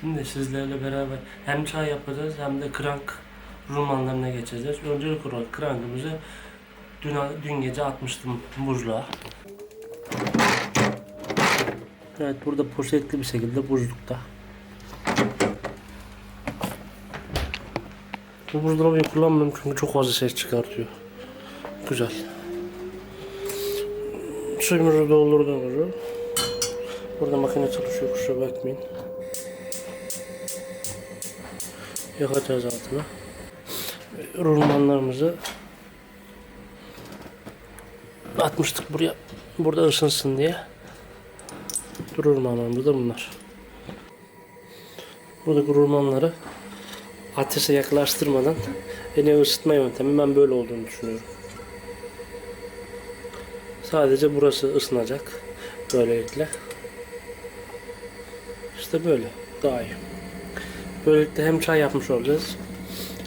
Şimdi sizlerle beraber hem çay yapacağız hem de krank romanlarına geçeceğiz. Öncelikle olarak krankımızı dün, dün gece atmıştım buzluğa. Evet burada poşetli bir şekilde buzlukta. Bu buzdolabıyı kullanmıyorum çünkü çok fazla ses çıkartıyor. Güzel. Suyumuzu doldurduğumuzu. Burada makine çalışıyor kusura bakmayın. Yakacağız altına. Rulmanlarımızı atmıştık buraya. Burada ısınsın diye. Rulmanlarımız da bunlar. Buradaki rulmanları ateşe yaklaştırmadan yine ısıtma yöntemi ben böyle olduğunu düşünüyorum. Sadece burası ısınacak. Böylelikle. İşte böyle. Daha iyi. Böylelikle hem çay yapmış olacağız.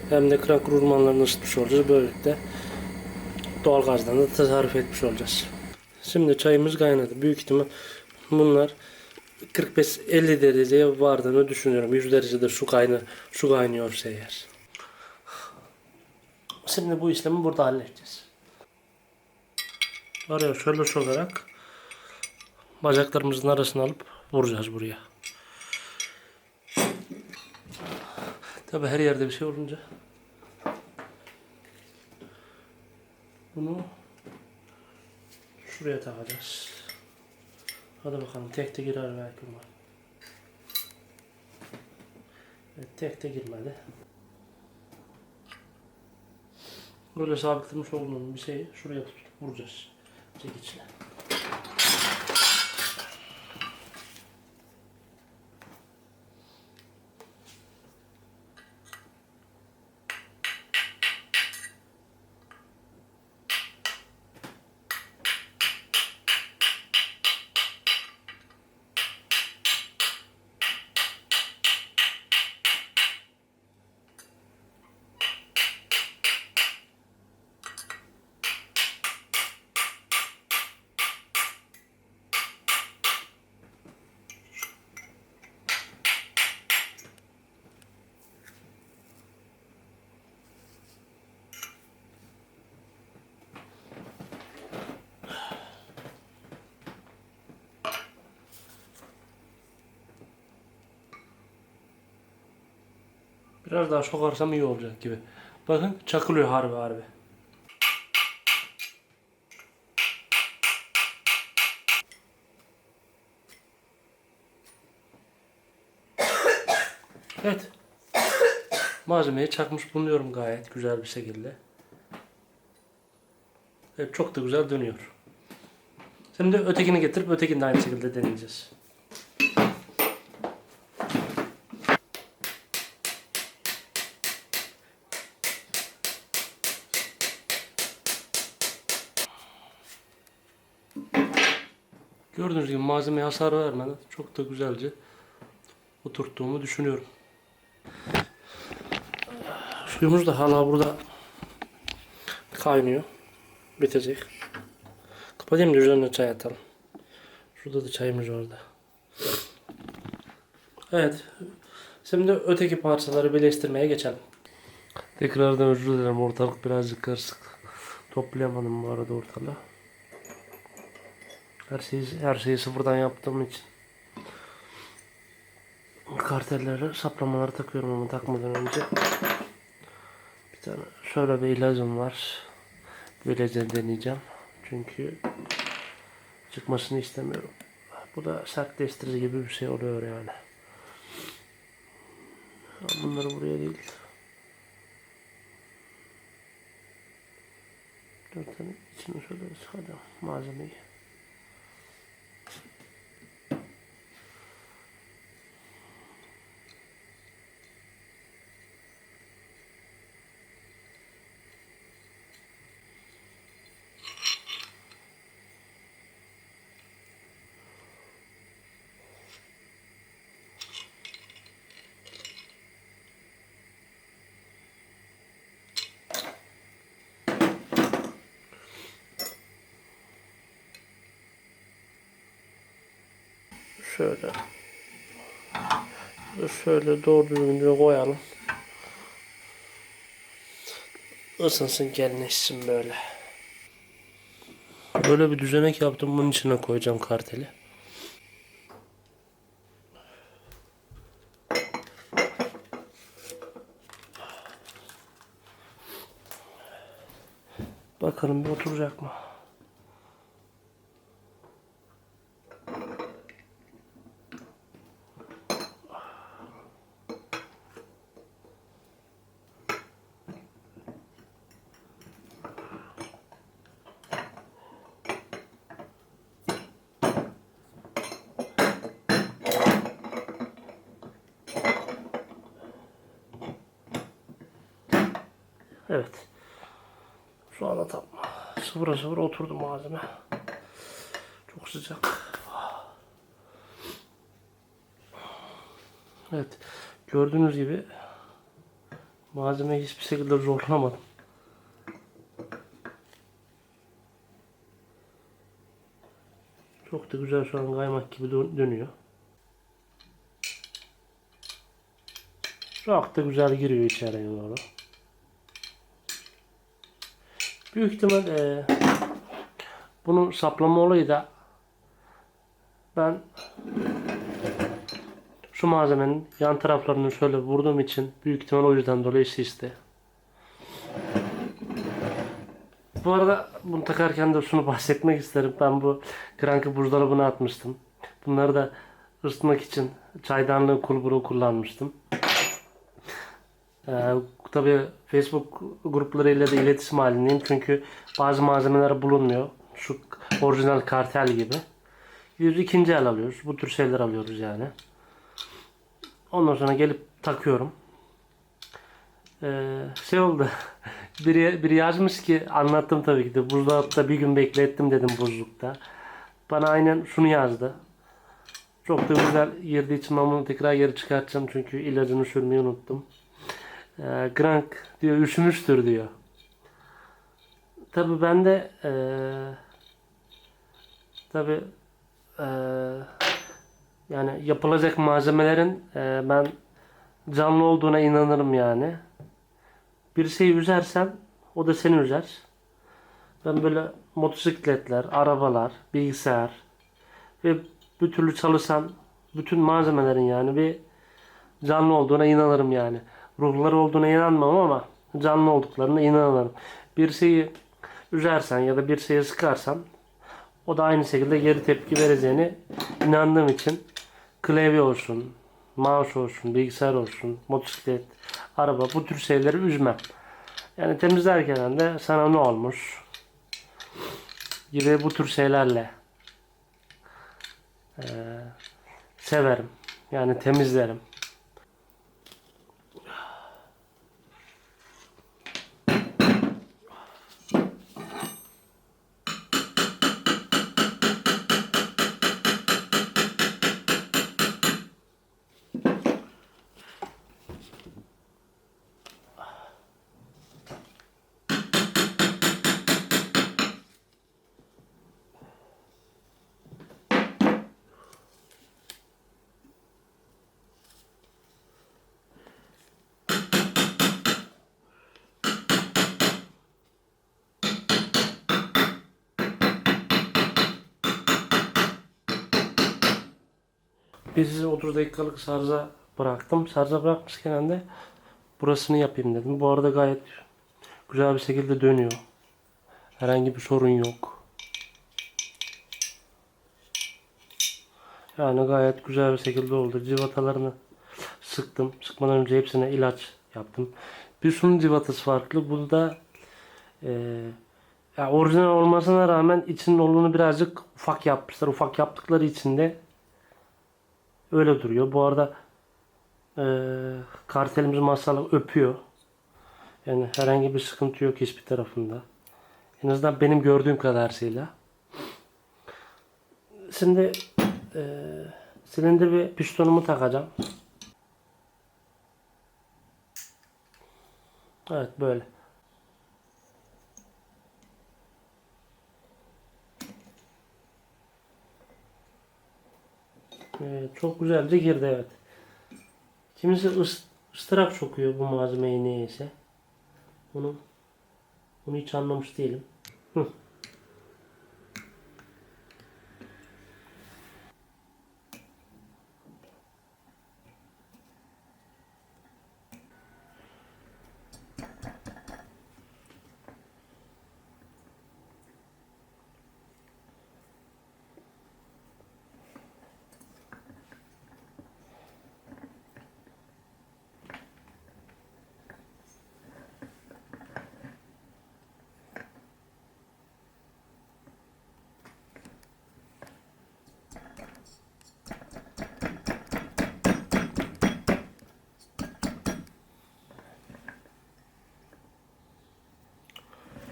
Hem de krak rulmanlarını ısıtmış olacağız. Böylelikle doğalgazdan da tasarruf etmiş olacağız. Şimdi çayımız kaynadı. Büyük ihtimal bunlar 45-50 dereceye vardığını düşünüyorum. 100 derecede su kayna su kaynıyorsa eğer. Şimdi bu işlemi burada halledeceğiz. Oraya şöyle sokarak bacaklarımızın arasına alıp vuracağız buraya. Tabi her yerde bir şey olunca bunu şuraya takacağız. Hadi bakalım tek de girer belki umarım. Evet, tek de girmedi. Böyle sabitlemiş olduğum bir şeyi şuraya tutup vuracağız. Çekiçle. Biraz daha sokarsam iyi olacak gibi. Bakın çakılıyor harbi harbi. Evet. Malzemeyi çakmış bulunuyorum gayet güzel bir şekilde. Evet çok da güzel dönüyor. Şimdi ötekini getirip ötekini de aynı şekilde deneyeceğiz. Gördüğünüz gibi malzemeye hasar vermeden çok da güzelce oturttuğumu düşünüyorum. Suyumuz da hala burada kaynıyor. Bitecek. Kapatayım da üzerine çay atalım. Şurada da çayımız orada. Evet. Şimdi öteki parçaları birleştirmeye geçelim. Tekrardan özür dilerim. Ortalık birazcık karışık. Toplayamadım bu arada ortalığı. Her şeyi, her şeyi sıfırdan yaptığım için. Kartelleri, saplamaları takıyorum ama takmadan önce. Bir tane şöyle bir ilacım var. Böylece deneyeceğim. Çünkü çıkmasını istemiyorum. Bu da sertleştirici gibi bir şey oluyor yani. Bunları buraya değil. Dört tane içine şöyle sıkacağım malzemeyi. Şöyle. Şöyle doğru düzgünce koyalım. Isınsın gelmişsin böyle. Böyle bir düzenek yaptım. Bunun içine koyacağım karteli. Bakalım bir oturacak mı? Evet. Şu anda tam sıfıra sıfır oturdu malzeme. Çok sıcak. Evet. Gördüğünüz gibi malzemeyi hiçbir şekilde zorlamadım. Çok da güzel şu an kaymak gibi dön- dönüyor. Çok da güzel giriyor içeriye doğru. Büyük ihtimal eee bunun saplama olayı da ben şu malzemenin yan taraflarını şöyle vurduğum için büyük ihtimal o yüzden dolayı şişti. Bu arada bunu takarken de şunu bahsetmek isterim. Ben bu krankı buzdolabına atmıştım. Bunları da ısıtmak için çaydanlığın kulburu kullanmıştım. Ee, tabii Facebook gruplarıyla da iletişim halindeyim. Çünkü bazı malzemeler bulunmuyor. Şu orijinal kartel gibi. Biz ikinci el alıyoruz. Bu tür şeyler alıyoruz yani. Ondan sonra gelip takıyorum. Ee, şey oldu. biri, biri yazmış ki anlattım tabii ki de buzdolapta bir gün beklettim dedim buzlukta. Bana aynen şunu yazdı. Çok da güzel girdiği için ben tekrar geri çıkartacağım çünkü ilacını sürmeyi unuttum. Ee, Grank diyor üşümüştür diyor. Tabii ben de ee, tabii ee, yani yapılacak malzemelerin ee, ben canlı olduğuna inanırım yani. Bir şeyi üzersem o da seni üzer. Ben böyle motosikletler, arabalar, bilgisayar ve bir türlü çalışan bütün malzemelerin yani bir canlı olduğuna inanırım yani. Ruhları olduğuna inanmam ama canlı olduklarına inanırım. Bir şeyi üzersen ya da bir şeye sıkarsan o da aynı şekilde geri tepki vereceğini inandığım için klavye olsun, mouse olsun, bilgisayar olsun, motosiklet, araba bu tür şeyleri üzmem. Yani temizlerken de sana ne olmuş gibi bu tür şeylerle eee, severim. Yani temizlerim. Bizi 30 dakikalık şarja bıraktım. Şarja bırakmışken de burasını yapayım dedim. Bu arada gayet güzel bir şekilde dönüyor. Herhangi bir sorun yok. Yani gayet güzel bir şekilde oldu. Civatalarını sıktım. Sıkmadan önce hepsine ilaç yaptım. Bir şunun civatası farklı. Burada eee ya orijinal olmasına rağmen içinin olduğunu birazcık ufak yapmışlar. Ufak yaptıkları için de öyle duruyor. Bu arada eee kartelimiz masalı öpüyor. Yani herhangi bir sıkıntı yok hiçbir tarafında. En azından benim gördüğüm kadarıyla. Şimdi eee silindir ve pistonumu takacağım. Evet böyle. Çok güzelce girdi evet. Kimisi ıs, ıstırak sokuyor bu malzemeyi neyse. Bunu bunu hiç anlamış değilim. Hı.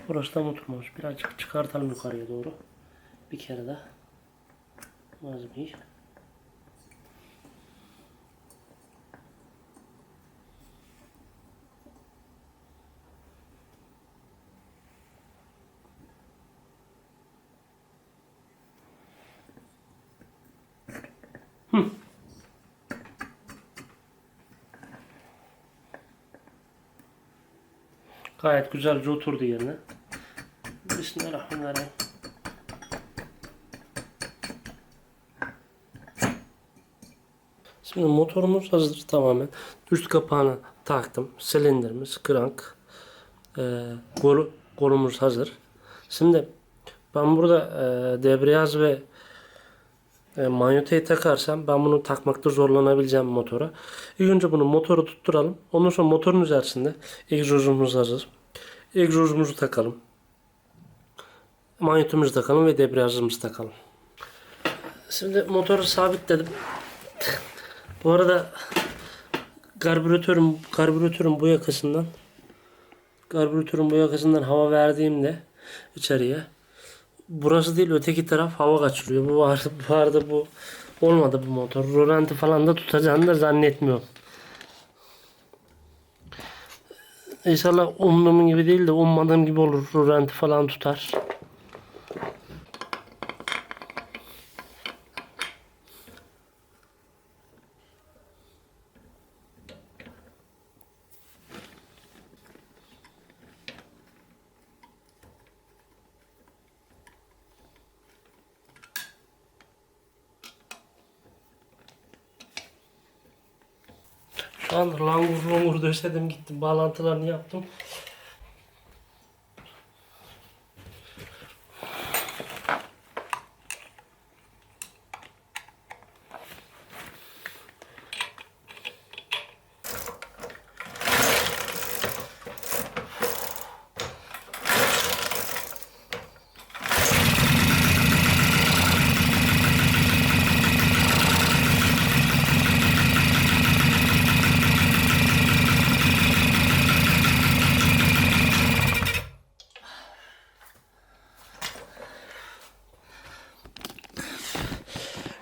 Burası da oturmamış. Birazcık çıkartalım yukarıya doğru. Bir kere daha. Malzemeyi. Hı. Gayet güzelce oturdu yerine. Bismillahirrahmanirrahim. Şimdi motorumuz hazır tamamen. Üst kapağını taktım. Silindirimiz, krank, e, kol, kolumuz hazır. Şimdi ben burada e, debriyaj ve e, manyoteyi takarsam ben bunu takmakta zorlanabileceğim motora. İlk önce bunu motoru tutturalım. Ondan sonra motorun üzerinde egzozumuz hazır. Egzozumuzu takalım. Manyetimizi takalım ve debriyajımızı takalım. Şimdi motoru sabitledim. Bu arada karbüratörün karbüratörün bu yakasından karbüratörün bu yakasından hava verdiğimde içeriye burası değil öteki taraf hava kaçırıyor. Bu var bu arada bu olmadı bu motor. Rolanti falan da tutacağını da zannetmiyorum. İnşallah umduğum gibi değil de ummadığım gibi olur. Rolanti falan tutar. Şu an lungur döşedim gittim bağlantılarını yaptım.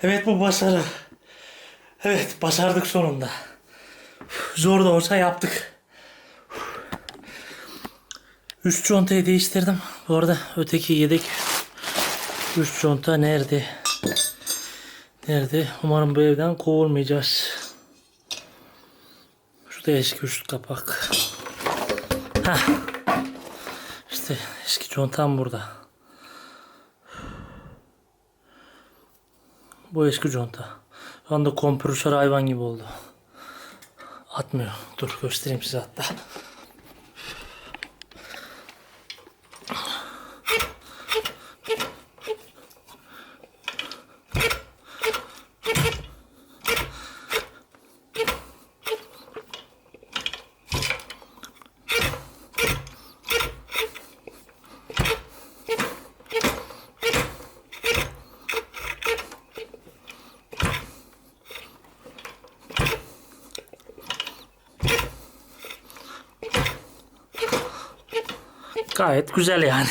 Evet bu başarı. Evet başardık sonunda. Zor da olsa yaptık. Üst contayı değiştirdim. Bu arada öteki yedek üst conta nerede? Nerede? Umarım bu evden kovulmayacağız. Şurada eski üst kapak. Heh. İşte eski contam burada. Bu eski conta. Şu anda kompresör hayvan gibi oldu. Atmıyor. Dur göstereyim size hatta. Gayet güzel yani.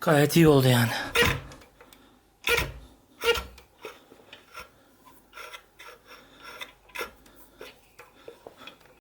Gayet iyi oldu yani.